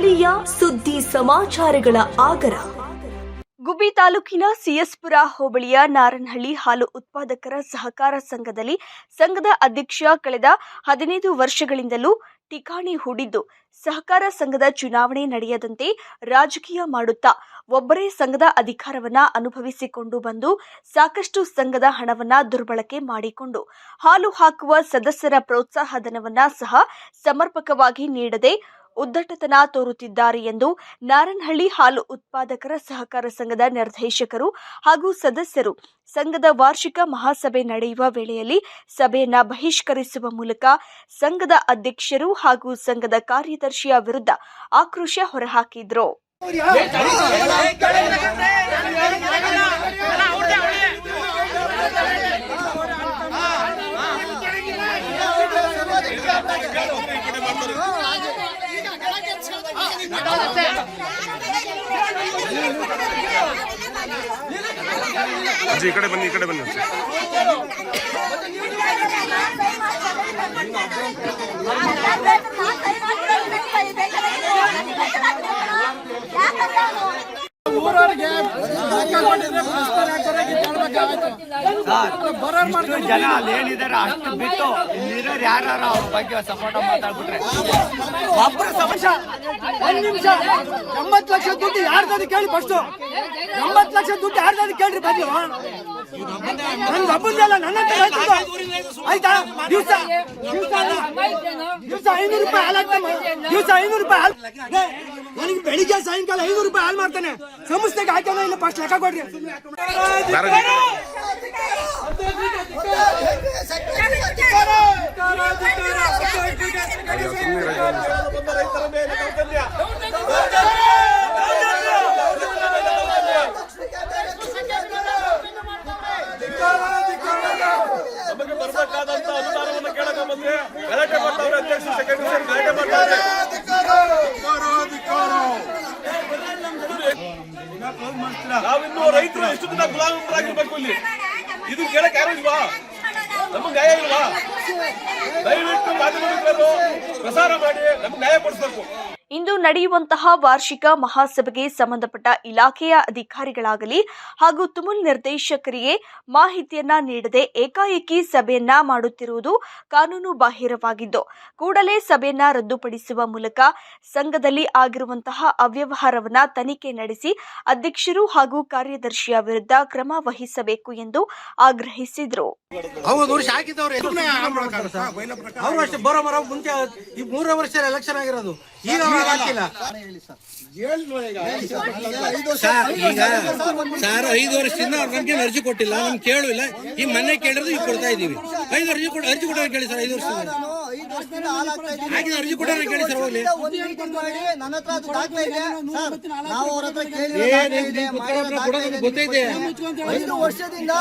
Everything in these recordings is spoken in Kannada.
ಸ್ಥಳೀಯ ಸುದ್ದಿ ಸಮಾಚಾರಗಳ ಆಗರ. ಗುಬ್ಬಿ ತಾಲೂಕಿನ ಸಿಎಸ್ಪುರ ಹೋಬಳಿಯ ನಾರನಹಳ್ಳಿ ಹಾಲು ಉತ್ಪಾದಕರ ಸಹಕಾರ ಸಂಘದಲ್ಲಿ ಸಂಘದ ಅಧ್ಯಕ್ಷ ಕಳೆದ ಹದಿನೈದು ವರ್ಷಗಳಿಂದಲೂ ಠಿಕಾಣಿ ಹೂಡಿದ್ದು. ಸಹಕಾರ ಸಂಘದ ಚುನಾವಣೆ ನಡೆಯದಂತೆ ರಾಜಕೀಯ ಮಾಡುತ್ತಾ ಒಬ್ಬರೇ ಸಂಘದ ಅಧಿಕಾರವನ್ನ ಅನುಭವಿಸಿಕೊಂಡು ಬಂದು ಸಾಕಷ್ಟು ಸಂಘದ ಹಣವನ್ನ ದುರ್ಬಳಕೆ ಮಾಡಿಕೊಂಡು ಹಾಲು ಹಾಕುವ ಸದಸ್ಯರ ಪ್ರೋತ್ಸಾಹಧನವನ್ನ ಸಹ ಸಮರ್ಪಕವಾಗಿ ನೀಡದೆ ಉದ್ದಟತನ ತೋರುತ್ತಿದ್ದಾರೆ ಎಂದು ನಾರನಹಳ್ಳಿ ಹಾಲು ಉತ್ಪಾದಕರ ಸಹಕಾರ ಸಂಘದ ನಿರ್ದೇಶಕರು ಹಾಗೂ ಸದಸ್ಯರು ಸಂಘದ ವಾರ್ಷಿಕ ಮಹಾಸಭೆ ನಡೆಯುವ ವೇಳೆಯಲ್ಲಿ ಸಭೆಯನ್ನ ಬಹಿಷ್ಕರಿಸುವ ಮೂಲಕ ಸಂಘದ ಅಧ್ಯಕ್ಷರು ಹಾಗೂ ಸಂಘದ ಕಾರ್ಯದರ್ಶಿಯ ವಿರುದ್ಧ ಆಕ್ರೋಶ ಹೊರಹಾಕಿದ್ರು ಅಜ್ಜಿ ಈ ಕಡೆ ಬನ್ನಿ ಈ ಕಡೆ ಬನ್ನಿ ಅಜ್ಜಿ. ಊರವ್ರಿಗೆ ಬೇಕಾಗಿದ್ರೆ ಮಾಡ್ಕೊಂಡು ಜನ ಅಲ್ಲಿ ಏನಿದಾರೆ ಅಷ್ಟು ಬಿಟ್ಟು ಇಲ್ಲಿರೋರು ಯಾರು ಅವ್ರ ಬಗ್ಗೆ ಸಪೋರ್ಟ್ ಮಾತಾಡ್ಬಿಟ್ರೆ. ಒಬ್ಬರ ಸಮಸ್ಯೆ ಒಂದ್ ನಿಮಿಷ. ಎಂಬತ್ತು ಲಕ್ಷ ದುಡ್ಡು ಯಾರ್ದಾದ್ರು ಕೇಳಿ ಫಸ್ಟ್ ಎಂಬತ್ತು ಲಕ್ಷ ದುಡ್ಡು ಯಾರ್ದಾದ್ರು ಕೇಳ್ರಿ ಬನ್ನಿ. ನನ್ ಒಬ್ಬಂದಲ್ಲ ನನ್ನ. ಆಯ್ತಾ? ದಿವಸ ದಿವಸ ಐನೂರು ರೂಪಾಯಿ ಹಾಲು ಹಾಕ್ತಾನೆ ದಿವಸ ಐನೂರು ರೂಪಾಯಿ ಹಾಲು ನನಗೆ ಬೆಳಿಗ್ಗೆ ಸಾಯಂಕಾಲ ಐನೂರು ರೂಪಾಯಿ ಹಾಲು ಮಾಡ್ತಾನೆ. ಸಂಸ್ಥೆಗೆ ಹಾಕೋಣ ಇಲ್ಲ ಫಸ್ಟ್ ಲೆಕ್ಕ ಕೊಡ್ರಿ. ದಿನ ಗುಲಾಮರಾಗಿರ್ಬೇಕು ಇಲ್ಲಿ. ಇದು ಕೇಳಕ್ ಯಾರು ಇಲ್ವಾ? ನಮ್ಮ ಗಾಯ ಇಲ್ವಾ? ದಯವಿಟ್ಟು ಮಾಧ್ಯಮ ಪ್ರಸಾರ ಮಾಡಿ, ನಮ್ಗೆ ಗಾಯ ಕೊಡಿಸ್ಬೇಕು. ಇಂದು ನಡೆಯುವಂತಹ ವಾರ್ಷಿಕ ಮಹಾಸಭೆಗೆ ಸಂಬಂಧಪಟ್ಟ ಇಲಾಖೆಯ ಅಧಿಕಾರಿಗಳಾಗಲಿ ಹಾಗೂ ತುಮುಲ್ ನಿರ್ದೇಶಕರಿಗೆ ಮಾಹಿತಿಯನ್ನ ನೀಡದೆ ಏಕಾಏಕಿ ಸಭೆಯನ್ನ ಮಾಡುತ್ತಿರುವುದು ಕಾನೂನು ಬಾಹಿರವಾಗಿದ್ದು, ಕೂಡಲೇ ಸಭೆಯನ್ನ ರದ್ದುಪಡಿಸುವ ಮೂಲಕ ಸಂಘದಲ್ಲಿ ಆಗಿರುವಂತಹ ಅವ್ಯವಹಾರವನ್ನ ತನಿಖೆ ನಡೆಸಿ ಅಧ್ಯಕ್ಷರು ಹಾಗೂ ಕಾರ್ಯದರ್ಶಿಯ ವಿರುದ್ಧ ಕ್ರಮ ವಹಿಸಬೇಕು ಎಂದು ಆಗ್ರಹಿಸಿದರು. ಮುಂಚೆ ವರ್ಷ ಎಲೆಕ್ಷನ್ ಆಗಿರೋದು. ಈಗ ಸರ್ ಐದು ವರ್ಷದಿಂದ ಅವ್ರ ಕಂಪ್ನಿ ಅರ್ಜಿ ಕೊಟ್ಟಿಲ್ಲ, ನಮ್ಗೆ ಕೇಳಿಲ್ಲ ಈ ಮನೆ ಕೇಳಿದ್ರು ಈಗ ಕೊಡ್ತಾ ಇದೀವಿ ಐದು ಕೊಡ ಅರ್ಜಿ ಕೊಡೋರು ಕೇಳಿ ಸರ್, ಐದು ವರ್ಷದಿಂದ. ನನ್ನ ಹತ್ರ ಅದು ದಾಖಲೆ ಇದೆ ನಾವು ಅವ್ರ ಹತ್ರ ಕೇಳಿ ಗೊತ್ತೈತೆ ಐದು ವರ್ಷದಿಂದ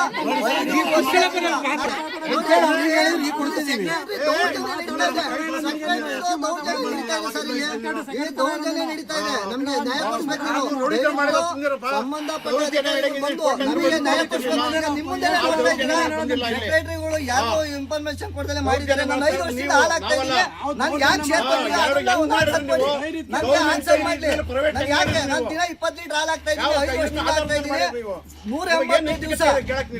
ದೌರ್ಜನ್ಯ ನಡೀತಾ ಇದೆ ನಮ್ಗೆ ನ್ಯಾಯ ಕೊಡಿಸ್ಬೇಕು ನೀವು. ದಯವಿಟ್ಟು ಸಂಬಂಧಪಟ್ಟ ನಮಗೆ ನ್ಯಾಯ ಕೊಡಿಸ್ಬೇಕು ನಿಮ್ಮ ಇನ್ಫಾರ್ಮೇಶನ್ ಕೊಡ್ತಾರೆ ಮಾಡಿದ್ದಾರೆ ನಾನು ಐದು ವರ್ಷದಿಂದ ಇದ್ದೀನಿ ನನ್ಗೆ ಯಾಕೆ ಶೇರ್ ಕೊಡಿ ನನ್ಗೆ ಆನ್ಸರ್ ಮಾಡ್ಲಿ. ನನ್ಗೆ ಯಾಕೆ? ನಾನು ದಿನ ಇಪ್ಪತ್ತು ಲೀಟರ್ ಇದ್ದೀನಿ ಐದು ಆಗ್ತಾ ಇದ್ದೀನಿ ನೂರ ಎಂಬತ್ತು ದಿವಸ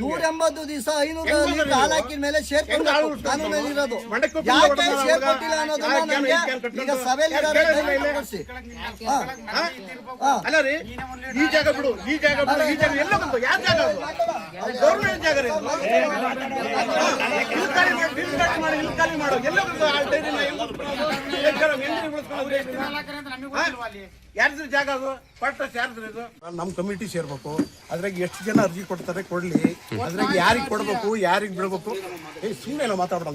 ನೂರ ಎಂಬತ್ತು ದಿವಸ ಐನೂರು ಹಾಲು ಹಾಕಿದ ಮೇಲೆ ಶೇರ್ ಕಾನೂನಲ್ಲಿ ಇರೋದು. ಯಾಕೆ ಶೇರ್ ಕೊಟ್ಟಿಲ್ಲ ಅನ್ನೋದನ್ನ ನನಗೆ ಈಗ ಸಭೆಯಲ್ಲಿ ಕೊಡ್ಸಿ. ಅಲ್ಲ ರೀ ಈ ಜಾಗ ಬಿಡು ಈ ಜಾಗ ಬಿಡು ಈ ಜಾಗ ಎಲ್ಲ ಯಾವ ಜಾಗ ಅದು? ಗೌರ್ಮೆಂಟ್ ಜಾಗ ರೀ ಮಾಡಿ, ಮಾಡಿ ಮಾಡು ಎಲ್ಲ ಆ ಡೈರಿನ? ಜಾಗ ಅದು? ಪಟ್ಟ ಯಾರ್ದ್ರಿ ಇದು ನಮ್ಮ ಕಮಿಟಿ ಸೇರ್ಬೇಕು. ಅದ್ರಾಗ ಎಷ್ಟು ಜನ ಅರ್ಜಿ ಕೊಡ್ತಾರೆ ಕೊಡ್ಲಿ. ಅದ್ರಾಗ ಯಾರಿಗೆ ಕೊಡ್ಬೇಕು ಯಾರಿಗೆ ಬಿಡ್ಬೇಕು? ಏ ಸುಮ್ಮನೆ ನಾವು. ಹೇಳ್ತಾರೋ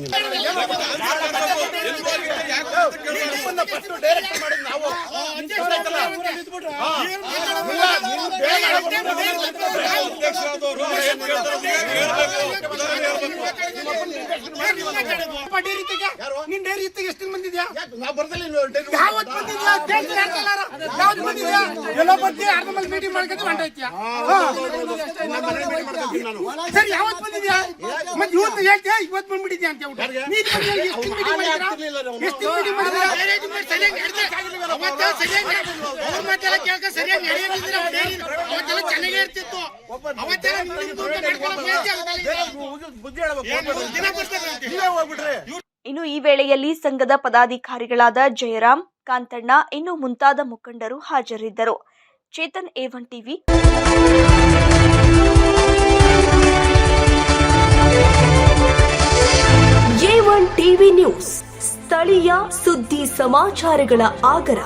ನಿನ್ ಡೈರಿ ಇತ್ತಿಗೆ ಎಷ್ಟು ಮಂದಿದ್ಯಾ ನಾವು ಬರ್ದಲ್ಲ ಬಂದಿದ್ಯಾ ಎಲ್ಲ ಬರ್ತೀಯ? ಅರ್ಧ ಮೇಲೆ ಮೀಟಿಂಗ್ ಮಾಡ್ಕೊಂಡು ಹೊಂಟೋಯ್ತೀಯ ಸರಿ ಯಾವತ್ ಬಂದಿದ್ಯಾ? ಮತ್ತೆ ಇವತ್ತು ಹೇಳ್ತೀಯ? ಇವತ್ತು ಬಂದ್ಬಿಟ್ಟಿದ್ಯಾ ಅಂತ ಹೇಳ್ಬಿಟ್ಟು. ನೀನ್ ಬಂದು ಹೇಳಿ, ಎಷ್ಟು ಮೀಟಿಂಗ್ ಮಾಡಿದ್ದೀರಾ ಎಷ್ಟು ಮೀಟಿಂಗ್ ಮಾಡಿದ್ದೀರಾ ಸರಿಯಾಗಿ ನಡ್ದೆ. ಅವತ್ತು ಸರಿಯಾಗಿ ಅವ್ರ ಮಾತೆಲ್ಲ ಕೇಳ್ಕೊಂಡು ಸರಿಯಾಗಿ ನಡೆಯೋದಿದ್ರೆ ಅವತ್ತೆಲ್ಲ ಚೆನ್ನಾಗೇ ಇರ್ತಿತ್ತು. ಅವತ್ತೆಲ್ಲ ನಿಮ್ದು ಅಂತ. ಬುದ್ಧಿ ಹೇಳ್ಬೇಕು. ದಿನ ಬರ್ತಾರೆ ಅಂತೆ. ನೀವೇ ಹೋಗ್ಬಿಟ್ರೆ. ಇನ್ನು ಈ ವೇಳೆಯಲ್ಲಿ ಸಂಘದ ಪದಾಧಿಕಾರಿಗಳಾದ ಜಯರಾಮ್, ಕಾಂತಣ್ಣ, ಇನ್ನು ಮುಂತಾದ ಮುಖಂಡರು ಹಾಜರಿದ್ದರು. Chetan A one TV. TV news, ಸ್ಥಳೀಯ ಸುದ್ದಿ ಸಮಾಚಾರಗಳ ಆಗರ.